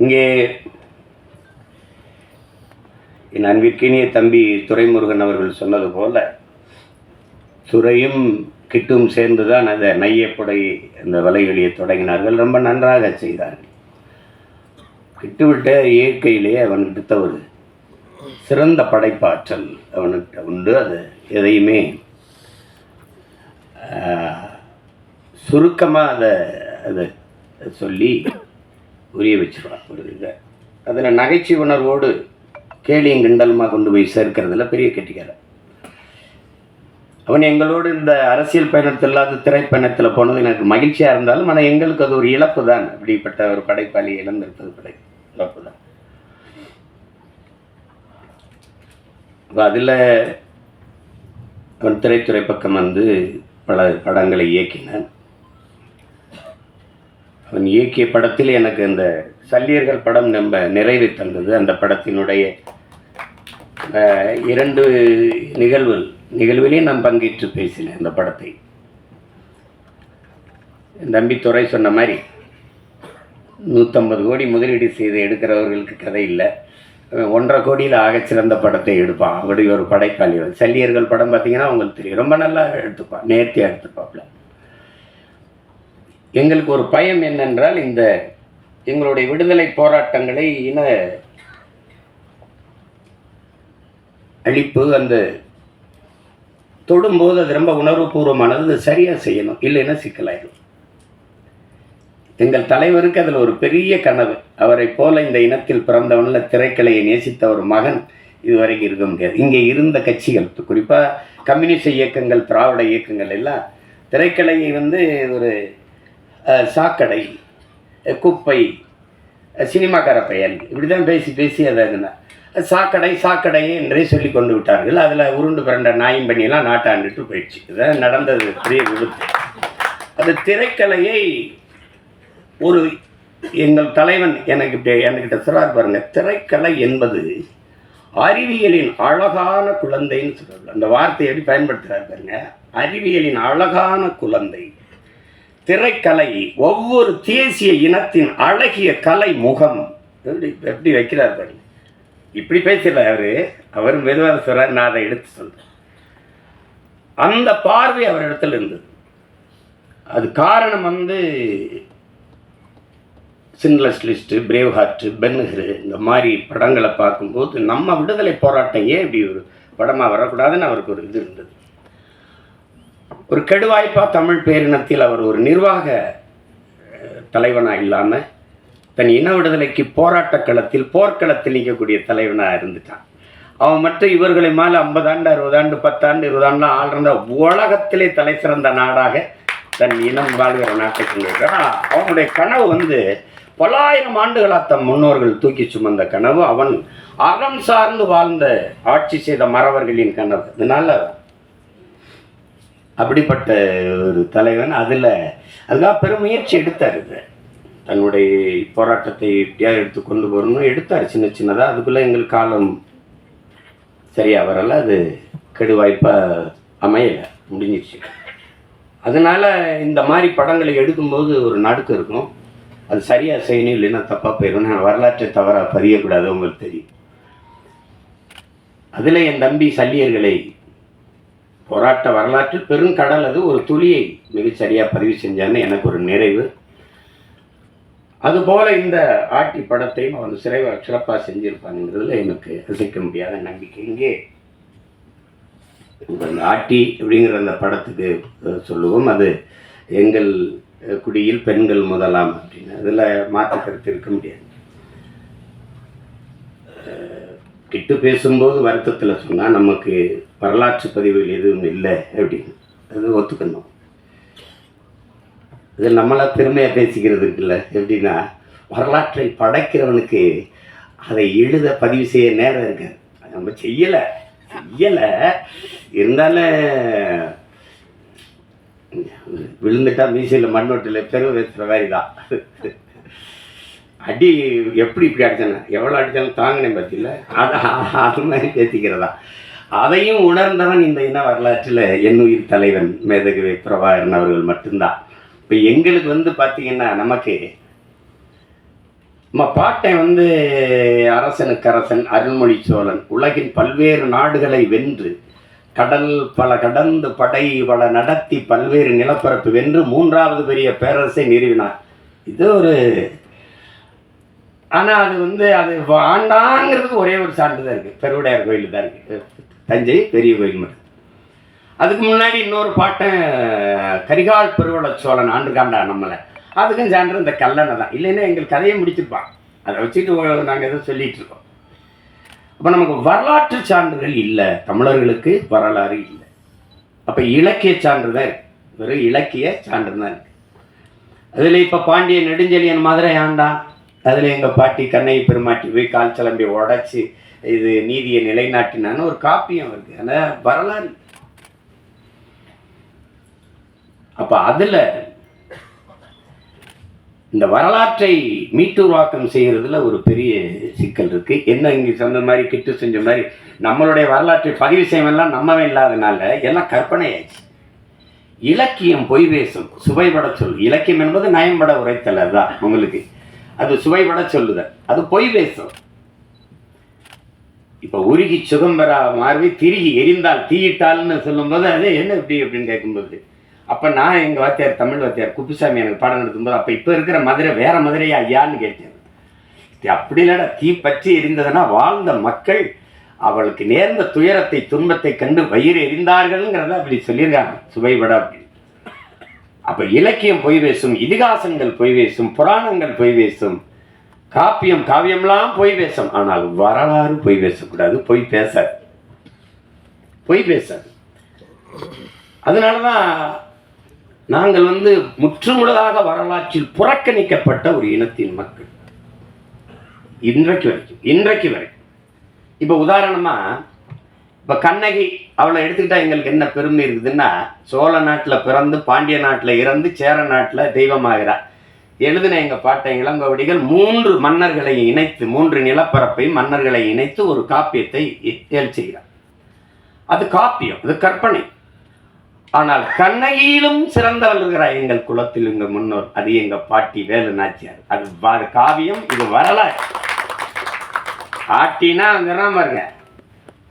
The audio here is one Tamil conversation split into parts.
இங்கே என் அன்பிற்கினிய தம்பி துரைமுருகன் அவர்கள் சொன்னது போல துறையும் கிட்டும் சேர்ந்து தான் அந்த நையப்புடை அந்த வலைவெளியை தொடங்கினார்கள். ரொம்ப நன்றாக செய்தார்கள் கிட்டுவிட்ட இயற்கையிலேயே அவன் எடுத்த ஒரு சிறந்த படைப்பாற்றல் அவனுக்கு உண்டு. அது எதையுமே சுருக்கமாக அதை அதை சொல்லி புரிய வச்சிருவான் அதில் நகைச்சுவை உணர்வோடு கேலியும் கிண்டலுமாக கொண்டு போய் சேர்க்கறதில் பெரிய கெட்டிக்காரன். அவன் எங்களோடு இந்த அரசியல் பயணத்தில் இல்லாத திரைப்பயணத்தில் போனது எனக்கு மகிழ்ச்சியாக இருந்தாலும் ஆனால் எங்களுக்கு அது ஒரு இழப்பு தான். அப்படிப்பட்ட ஒரு படைப்பாளி இழந்திருப்பது படை இழப்பு தான். அதில் அவன் திரைத்துறை பக்கம் வந்து பல படங்களை இயக்கினான். அவன் இயக்கிய படத்தில் எனக்கு அந்த சல்லியர்கள் படம் நம்ம நிறைவை தந்தது. அந்த படத்தினுடைய இரண்டு நிகழ்வு நிகழ்விலே நான் பங்கேற்று பேசினேன் அந்த படத்தை. தம்பி துறை சொன்ன மாதிரி நூற்றம்பது கோடி முதலீடு செய்து எடுக்கிறவர்களுக்கு கதை இல்லை. ஒன்றரை கோடியில் ஆகச்சிறந்த படத்தை எடுப்பான். அப்படி ஒரு படைப்பாளி. சல்லியர்கள் படம் பார்த்தீங்கன்னா அவங்களுக்கு தெரியும். ரொம்ப நல்லா எடுத்துப்பான். நேர்த்தியாக எடுத்துப்பாப்புல எங்களுக்கு ஒரு பயம் என்னென்றால் இந்த எங்களுடைய விடுதலை போராட்டங்களை இன அழிப்பு அந்த தொடும்போது அது ரொம்ப உணர்வுபூர்வமானது சரியாக செய்யணும் இல்லைன்னா சிக்கலாயிடும் எங்கள் தலைவருக்கு அதில் ஒரு பெரிய கனவு. அவரை போல இந்த இனத்தில் பிறந்தவன்ல திரைக்கலையை நேசித்த ஒரு மகன் இதுவரைக்கும் இருக்க முடியாது. இங்கே இருந்த கட்சிகள் குறிப்பாக கம்யூனிஸ்ட் இயக்கங்கள் திராவிட இயக்கங்கள் எல்லாம் திரைக்கலையை வந்து ஒரு சாக்கடை குப்பை சினிமாக்கார பெயர் இப்படி தான் பேசி பேசி அதை இருந்தேன் சாக்கடை சாக்கடை என்றே சொல்லி கொண்டு விட்டார்கள். அதில் உருண்டு பிறண்ட நாயும் பண்ணியெல்லாம் நாட்டாண்டுட்டு போயிடுச்சு. இதை நடந்தது பெரிய விபத்து. அது திரைக்கலையை ஒரு எங்கள் தலைவன் எனக்கு இப்படி என்கிட்ட சொல்கிறார் பாருங்க திரைக்கலை என்பது அறிவியலின் அழகான குழந்தைன்னு சொல்கிறார் அந்த வார்த்தையை எப்படி பயன்படுத்துகிறார் பாருங்க அறிவியலின் அழகான குழந்தை. திரைக்கலை ஒவ்வொரு தேசிய இனத்தின் அழகிய கலை முகம். எப்படி எப்படி வைக்கிறார் பாருங்க இப்படி பேசல அவரு. அவர் மெதுவாக சொல்றார் நான் அதை எடுத்து சொல்றேன். அந்த பார்வை அவர் இடத்துல இருந்தது. அது காரணம் வந்து Schindler's List Braveheart Ben Hur இந்த மாதிரி படங்களை பார்க்கும்போது நம்ம விடுதலை போராட்டம் ஏன் இப்படி ஒரு படமாக வரக்கூடாதுன்னு அவருக்கு ஒரு இது இருந்தது. ஒரு கெடுவாய்ப்பா தமிழ் பேரினத்தில் அவர் ஒரு நிர்வாக தலைவனாக இல்லாமல் தன் இன விடுதலைக்கு போராட்ட களத்தில் போர்க்களத்தில் நிற்கக்கூடிய தலைவனாக இருந்துட்டான். அவன் மற்ற இவர்களை மேலே ஐம்பதாண்டு அறுபதாண்டு பத்தாண்டு இருபதாண்டு ஆள்றந்த உலகத்திலே தலை சிறந்த நாடாக தன் இனம் வாழ்கிற நாட்டை கொண்டிருக்கிறான். அவனுடைய கனவு வந்து பல்லாயிரம் ஆண்டுகளாக தம் முன்னோர்கள் தூக்கி சுமந்த கனவு. அவன் அறம் சார்ந்து வாழ்ந்த ஆட்சி செய்த மறவர்களின் கனவு. அதனால அப்படிப்பட்ட ஒரு தலைவன். அதில் அதுக்காக பெருமுயற்சி எடுத்தார் இது தன்னுடைய போராட்டத்தை எப்படியாவது எடுத்து கொண்டு போகணும்னு எடுத்தார் சின்ன சின்னதாக அதுக்குள்ளே எங்களுக்கு காலம் சரியாக வரல. அது கெடுவாய்ப்பாக அமையலை. முடிஞ்சிருச்சு. அதனால் இந்த மாதிரி படங்களை எடுக்கும்போது ஒரு நடுக்கம் இருக்கும். அது சரியாக செய்யணும் இல்லைன்னா தப்பாக போயிடும். நான் வரலாற்றை தவறாக பதியக்கூடாது உங்களுக்கு தெரியும். அதில் என் தம்பி சல்லியர்களை போராட்ட வரலாற்றில் பெருங்கடல் அது. ஒரு துளியை மிகச்சரியாக பதிவு செஞ்சான்னு எனக்கு ஒரு நிறைவு. அதுபோல இந்த ஆட்டி படத்தையும் அவன் சிறை சிறப்பாக செஞ்சிருப்பாங்கிறதுல எனக்கு அசைக்க முடியாத நம்பிக்கை. இங்கே அந்த ஆட்டி அப்படிங்கிற அந்த படத்துக்கு சொல்லுவோம். அது எங்கள் குடியில் பெண்கள் முதலாம் அப்படின்னு. அதில் மாற்று கருத்து இருக்க முடியாது. கிட்டு பேசும்போது வருத்தத்தில் சொன்னால் நமக்கு வரலாற்று பதிவுகள் எதுவும் இல்லை அப்படின்னு அது ஒத்துக்கணும். இது நம்மளா பெருமையாக பேசிக்கிறதுக்கு இல்லை எப்படின்னா வரலாற்றை படைக்கிறவனுக்கு அதை எழுத பதிவு செய்ய நேரம் இருக்கு. அது நம்ம செய்யலை செய்யலை. இருந்தாலும் விழுந்துட்டா மீசையில் மண்ணோட்டில் பெருமை பேசுகிற மாதிரி தான். அடி எப்படி இப்படி அடித்தானே எவ்வளோ அடித்தாலும் தாங்கினேன் பார்த்தீங்களா அது அது மாதிரி பேசிக்கிறதா? அதையும் உணர்ந்தவன் இந்த இன வரலாற்றில் என்னுயிர் தலைவன் மேதகவி பிரபாகரன் அவர்கள் மட்டும்தான். இப்போ எங்களுக்கு வந்து பார்த்தீங்கன்னா நமக்கு நம்ம பாட்டை வந்து அரசனுக்கு அரசன் அருள்மொழி சோழன் உலகின் பல்வேறு நாடுகளை வென்று கடல் பல கடந்து படை பல நடத்தி பல்வேறு நிலப்பரப்பு வென்று மூன்றாவது பெரிய பேரரசை நிறுவினார். இது ஒரு ஆனால் அது வந்து அது ஆண்டாங்கிறதுக்கு ஒரே ஒரு சான்று தான் இருக்குது பெருவுடையார் கோயில் தான் இருக்குது தஞ்சை பெரிய கோயில் மட்டும். அதுக்கு முன்னாடி இன்னொரு பாட்டன் கரிகால் பெருவள சோழன் ஆண்டுகாண்டா நம்மளை. அதுக்கும் சான்று இந்த கல்லணை தான். இல்லைன்னா எங்கள் கதையை முடிச்சிருப்பான். அதை வச்சுட்டு நாங்கள் எதுவும் சொல்லிட்டு இருக்கோம். அப்போ நமக்கு வரலாற்று சான்றுகள் இல்லை. தமிழர்களுக்கு வரலாறு இல்லை. அப்போ இலக்கிய சான்று தான் இருக்கு. வெறும் இலக்கிய சான்று தான் இருக்கு. அதில் இப்போ பாண்டிய நெடுஞ்செழியன் மதுரை ஆண்டான் அதில் எங்கள் பாட்டி கண்ணையை பெருமாட்டி போய் கால் சிலம்பி உடைச்சி இது நீதியை நிலைநாட்டினான்னு ஒரு காப்பியம் இருக்குது ஆனால் வரலாறு. அப்போ அதில் இந்த வரலாற்றை மீட்டுருவாக்கம் செய்கிறதுல ஒரு பெரிய சிக்கல் இருக்குது என்ன இங்கே சொன்ன மாதிரி கிட்டு செஞ்ச மாதிரி நம்மளுடைய வரலாற்றை பதிவு செய்வெல்லாம் நம்மவே இல்லாதனால எல்லாம் கற்பனை இலக்கியம் பொய் பேசும் சுவைபட சொல். இலக்கியம் என்பது நயம்பட உரைத்தல் அதுதான் உங்களுக்கு அது சுவைபட சொல்லுதல். அது பொய் பேசும். இப்போ உருகி சுகம் மாறி திருகி எரிந்தால் தீயிட்டால்னு சொல்லும்போது அது என்ன இப்படி அப்படின்னு கேட்கும்போது அப்போ நான் எங்கள் வாத்தியார் தமிழ் வாத்தியார் குப்புசாமி எனக்கு பாடம் நடத்தும்போது அப்போ இப்போ இருக்கிற மதுரை வேற மதுரையா ஐயான்னு கேட்டேன். அப்படி இல்லைடா தீ பற்றி எரிந்ததுன்னா வாழ்ந்த மக்கள் அவளுக்கு நேர்ந்த துயரத்தை துன்பத்தை கண்டு வயிறு எரிந்தார்கள்ங்கிறத அப்படி சொல்லியிருக்காங்க. சுவைபட அப்படி. அப்போ இலக்கியம் பொய் பேசும் இதிகாசங்கள் பொய் பேசும் புராணங்கள் பொய் பேசும் காப்பியம் காவியம்லாம் பொய் பேசும். ஆனால் வரலாறு பொய் பேசக்கூடாது பொய் பேசாது. பொய் பேசாது. அதனால தான் நாங்கள் வந்து முற்றுமுழுதாக வரலாற்றில் புறக்கணிக்கப்பட்ட ஒரு இனத்தின் மக்கள். இன்றைக்கு வரைக்கும் இன்றைக்கு வரை இப்போ உதாரணமாக இப்போ கண்ணகி அவளை எடுத்துக்கிட்டால் எங்களுக்கு என்ன பெருமை இருக்குதுன்னா சோழ நாட்டில் பிறந்து பாண்டிய நாட்டில் இறந்து சேர நாட்டில் தெய்வமாகிறார் எழுதின எங்கள் பாட்டை இளங்கோவடிகள் மூன்று மன்னர்களை இணைத்து மூன்று நிலப்பரப்பையும் மன்னர்களை இணைத்து ஒரு காப்பியத்தை ஏல் செய்கிறார் அது காப்பியம் அது கற்பனை. ஆனால் கண்ணகியிலும் சிறந்தவள் இருக்கிறார் எங்கள் குலத்தில் எங்கள் முன்னோர். அது எங்க பாட்டி வேலு நாச்சியார். அது காவியம் இது வரலாறு. ஆட்டினா அங்கதான் பாருங்க.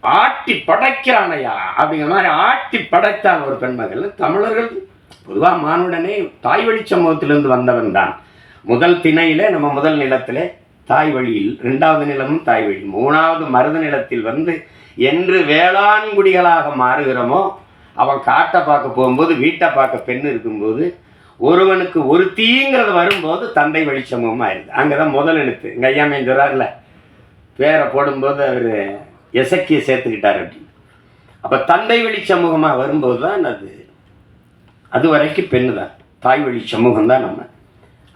ஆட்டி படைக்கிறானையா? அப்படிங்கிற மாதிரி ஆட்டி படைத்தான் ஒரு பெண்மகள். தமிழர்கள் பொதுவாக மானுடனே தாய் வழி சமூகத்திலிருந்து வந்தவன் தான். முதல் திணையிலே நம்ம முதல் நிலத்தில் தாய் வழியில் ரெண்டாவது நிலமும் தாய் வழி மூணாவது மருத நிலத்தில் வந்து என்று வேளாண்குடிகளாக மாறுகிறோமோ அவன் காட்டை பார்க்க போகும்போது வீட்டை பார்க்க பெண் இருக்கும்போது ஒருவனுக்கு ஒரு தீங்கிறது வரும்போது தந்தை வழி சமூகமாக ஆயிடுது அங்கே தான் முதல் எழுத்து. எங்கள் ஐயாமையன் சொல்கிறார்ல பேரை போடும்போது அவர் எசக்கியை சேர்த்துக்கிட்டார் அப்படின்னு. அப்போ தந்தை வழி சமூகமாக வரும்போது தான் அது அது வரைக்கும் பெண்ணு தான். தாய் வழி சமூகம் தான் நம்ம.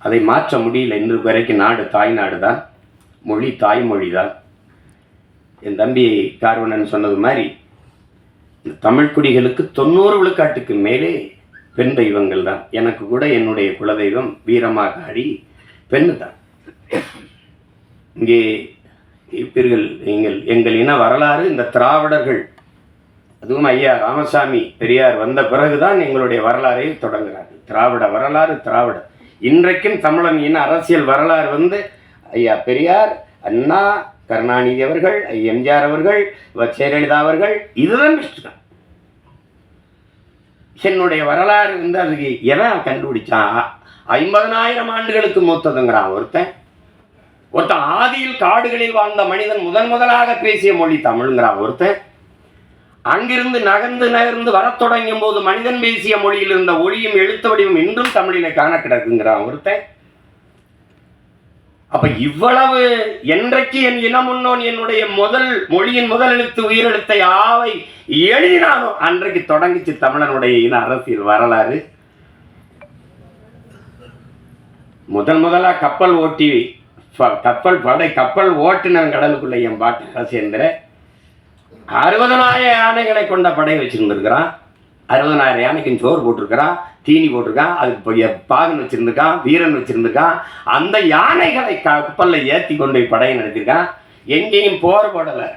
அதை மாற்ற முடியல இன்று வரைக்கும் நாடு தாய் நாடு தான். மொழி தாய்மொழி தான். என் தம்பி கார்வனன் சொன்னது மாதிரி இந்த தமிழ் குடிகளுக்கு தொண்ணூறு விழுக்காட்டுக்கு மேலே பெண் தெய்வங்கள் தான். எனக்கு கூட என்னுடைய குலதெய்வம் வீரமாக ஆடி பெண்ணு தான். இங்கே இருப்பீர்கள் நீங்கள் எங்கள் இன வரலாறு இந்த திராவிடர்கள் அதுவும் ஐயா ராமசாமி பெரியார் வந்த பிறகுதான் எங்களுடைய வரலாறை தொடங்குகிறார்கள் திராவிட வரலாறு திராவிட. இன்றைக்கும் தமிழன் இன அரசியல் வரலாறு வந்து ஐயா பெரியார் அண்ணா கருணாநிதி அவர்கள் ஐயா எம்ஜிஆர் அவர்கள் ஜெயலலிதா அவர்கள் இதுதான் இஷ்டம் என்னுடைய வரலாறு வந்து அதுக்கு எவன் கண்டுபிடிச்சான் ஐம்பதனாயிரம் ஆண்டுகளுக்கு மூத்ததுங்கிறான் ஒருத்தன். ஒருத்தன் ஆதியில் காடுகளில் வாழ்ந்த மனிதன் முதன் முதலாக பேசிய மொழி தமிழ்ங்கிறான் ஒருத்தன். அங்கிருந்து நகர்ந்து நகர்ந்து வரத் தொடங்கும் போது மனிதன் பேசிய மொழியில் இருந்த ஒளியும் எழுத்து வடிவம் இன்றும் தமிழினை காண கிடக்குங்கிறான் ஒருத்தன். அப்ப இவ்வளவு என்றைக்கு என் இனமுன்னோன் என்னுடைய முதல் மொழியின் முதல் எழுத்து உயிரெழுத்தை ஆவை எழுதினானோ அன்றைக்கு தொடங்கிச்சு தமிழனுடைய இன அரசியல் வரலாறு. முதல் முதலா கப்பல் ஓட்டி கப்பல் படை கப்பல் ஓட்டினன் கடலுக்குள்ள என் பாட்டு ராசேந்திர அறுபதனாயிரம் யானைகளை கொண்ட படையை வச்சுருந்துருக்கிறான் அறுபதனாயிரம் யானைக்கு சோறு போட்டிருக்கிறான் தீனி போட்டிருக்கான் அதுக்கு பாகன் வச்சுருந்துருக்கான் வீரன் வச்சுருந்துருக்கான் அந்த யானைகளை கப்பலில் ஏற்றி கொண்டு போய் படையை நடத்திருக்கான் எங்கேயும் போர் போடலை.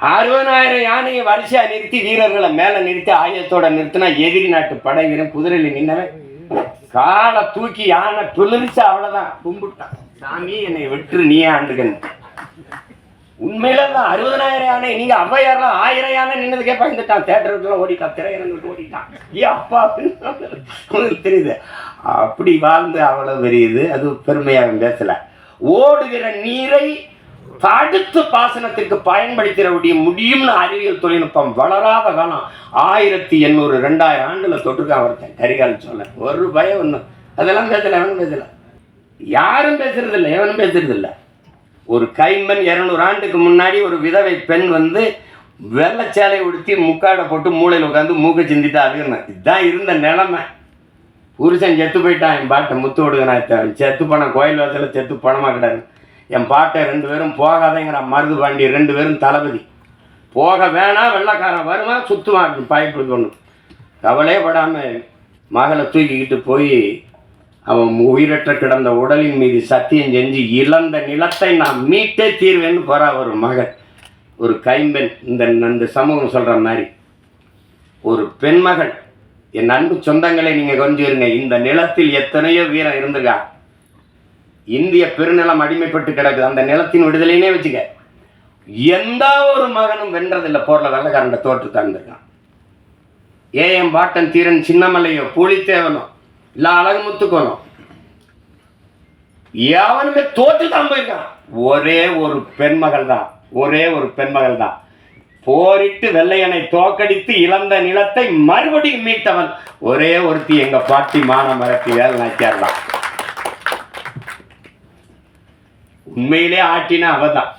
அறுபதாயிரம் யானையை வரிசையா நிறுத்தி வீரர்களை மேலே நிறுத்தி ஆயத்தோட நிறுத்தினா எதிரி நாட்டு படை வீரன் குதிரையில் நின்னவன். காலை தூக்கி யானை பிளிரிச்சு அவ்வளோதான் கும்பிட்டான். சாமி என்னை விட்டுரு நீயே ஆண்டுகன் உண்மையில தான் அறுபதனாயிரம் யானை நீங்க ஔவையாரெல்லாம் ஆயிரம் யானை நின்னது கேட்பா இருந்துட்டான் தேட்டருக்குள்ள ஓடிட்டான் திரையரங்குக்கு ஓடிட்டான். ஏ அப்பா உங்களுக்கு தெரியுது. அப்படி வாழ்ந்து அவ்வளவு பெரியது அது பெருமையாக பேசல. ஓடுகிற நீரை தடுத்து பாசனத்திற்கு பயன்படுத்திட முடியும்னு அறிவியல் தொழில்நுட்பம் வளராத காலம். ஆயிரத்தி எண்ணூறு ரெண்டாயிரம் ஆண்டுல தொட்டிருக்கான் ஒருத்தன் கரிகால் சொல்ல. ஒரு பயம் ஒன்றும் அதெல்லாம் பேசல எவனும் பேசல. யாரும் பேசுறது இல்லை எவனும் பேசுறது இல்லை ஒரு கைம்பெண் இரநூறு ஆண்டுக்கு முன்னாடி ஒரு விதவை பெண் வந்து வெள்ளச்சேலை உடுத்தி முக்காடை போட்டு மூளையில் உட்காந்து மூக்கை சிந்திட்டு அழுகுனேன் இதுதான் இருந்த நிலமை. புருஷன் செத்து போயிட்டான். என் பாட்டை முத்து விடுங்க செத்து பணம் கோயில் வாசலில் செத்து பணமாக கிடையாது என் பாட்டை ரெண்டு பேரும் போகாதேங்கிறான் மருது பாண்டி ரெண்டு பேரும் தளபதி. போக வேணாம் வெள்ளைக்காரன் வருமா சுற்றுவான் பயப்படு ஒன்று கவலையே படாமல் மகளை தூக்கிக்கிட்டு போய் அவன் உயிரற்ற கிடந்த உடலின் மீது சத்தியம் செஞ்சு இழந்த நிலத்தை நான் மீட்டே தீர்வேன்னு போறா ஒரு மகள் ஒரு கைம்பெண் இந்த இந்த சமூகம் சொல்ற மாதிரி. ஒரு பெண்மகள் என் அன்பு சொந்தங்களை நீங்க கொஞ்சம் இருங்க. இந்த நிலத்தில் எத்தனையோ வீரம் இருந்திருக்கா? இந்திய பெருநிலம் அடிமைப்பட்டு கிடக்குது. அந்த நிலத்தின் விடுதலைனே வச்சுக்க. எந்த ஒரு மகனும் வென்றதில்லை. போர்ல வெள்ளக்காரண்ட தோற்று தாழ்ந்திருக்கான் ஏஎம் பாட்டன் தீரன் சின்னமலையோ புலித்தேவனோ இல்லை அழகுமுத்துக்கோனோ எவனுமே தோற்று தான் போயிருக்கான் ஒரே ஒரு பெண்மகள் தான் ஒரே ஒரு பெண்மகள் தான் போரிட்டு வெள்ளையனை தோக்கடித்து இழந்த நிலத்தை மறுபடியும் மீட்டவன் ஒரே ஒருத்தி எங்க பாட்டி மான மரத்தி வேலை நாச்சியார் தான் உண்மையிலே ஆட்டினா அவதான்.